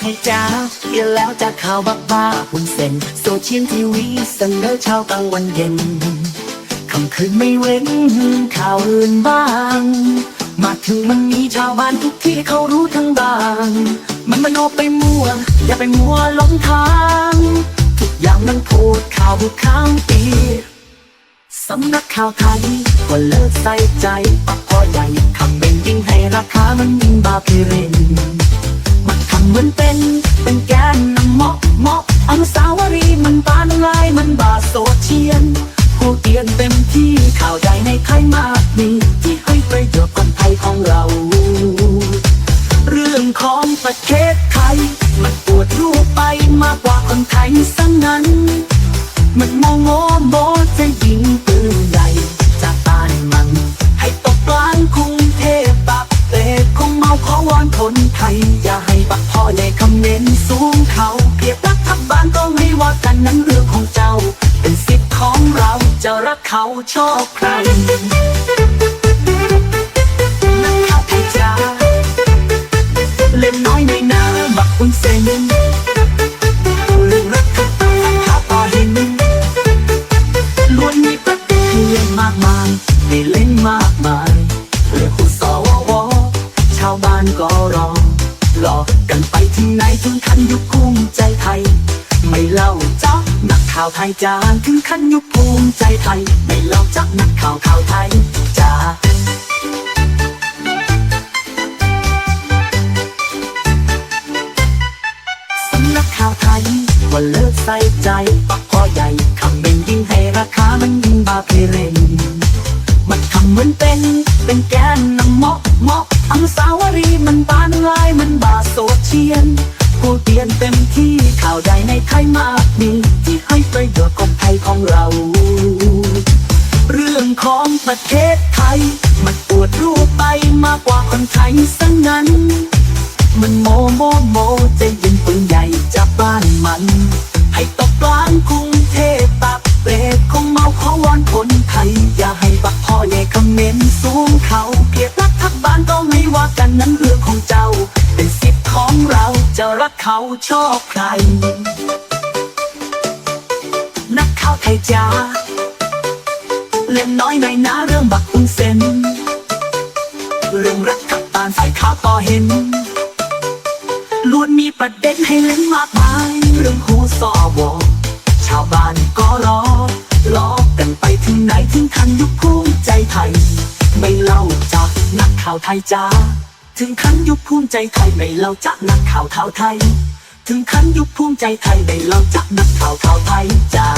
ไทยจ้าเขียแล้วจะข่าวบ้าบ้าบุญเส้นโซเชียลทีวีเสนอเช้ากลางวันเย็นคำคืนไม่เว้นข่าวอื่นบ้าง มาถึงมันมีชาวบ้านทุกที่เขารู้ทั้งบาง มันมโนไปมั่ว อย่าไปมัวหลงทางทุกอย่างมันพูดข่าวบุกข้างปีสำนักข่าวไทยก็เลิกใส่ใจปะพอใหญ่คำเป็นยิ่งให้ราคามันยิ่งบาพิเรน มันเหมือนเป็นเป็นแกนนำเหมาะเหมาะอนุสาวรีย์มันบานลายมันบาโซเชียนผู้เตียนเต็มที่ข่าวใหญ่ในไทยมากมีที่ให้ประโยชน์คนไทยของเรา เรื่องของประเทศไทย มันปวดรูปไปมากกว่าคนไทยสังนั้น มันโมโงโมจะยิงปืนใหญ่จากบ้านมัน ให้ตกกลางกรุงเทพปักเตะคงเมาขอวอนคนไทยอย่าให้บัก ในคำเน้นสูงเขาเพียบรัฐบาลก็ไม่ว่ากันนั้นเรื่องของเจ้า เป็นสิทธิ์ของเราจะรักเขาชอบใคร กันไปถึงไหนถึงขั้นยุคภูมิใจไทย ไม่เล่าจักนักข่าวไทยจานถึงขั้นยุคภูมิใจไทย ไม่เล่าจักนักข่าวข่าวไทยจ้าสำนักข่าวไทยว่าเลิกใส่ใจปักพอใหญ่คำเป็นยิ่งให้ราคามันยิ่งบาเพเรนมันทำเหมือนเป็น เป็นแกนนำเหมาะเหมาะอนุสาวรีมันบานลายมัน เต็มที่ข่าวใหญ่ในไทยมากมีที่ให้ประโยชน์คนไทยของเรา เรื่องของประเทศไทย มันปวดรูปไปมากกว่าคนไทยสังนั้น มันโมโมโมจะยิงปืนใหญ่จากบ้านมัน ให้ตกกลางกรุงเทพปักเปรตคงเมาขอวอนคนไทย อย่าให้บักพ่อใหญ่คอมเมนต์สูงเขาเพียรรัฐบาลก็ไม่ว่ากันนั้น เขาชอบใคร นักข่าวไทยจ้าเล่นน้อยหน่อยนะเรื่องบักคุณเซนเรื่องรักกับตานใส่ข่าวต่อเห็นล้วนมีประเด็นให้เล่นมากมาย เรื่องหูสอวอชาวบ้านก็รอล้อกันไปถึงไหนถึงทันยุคภูมิใจไทย ไม่เล่าจากนักข่าวไทยจ้า ถึงขั้นยุบภูมิใจไทยไม่เล่าจากนักข่าวเท่าไทย ถึงขั้นยุบภูมิใจไทยไม่เล่าจากนักข่าวเท่าไทยจ้า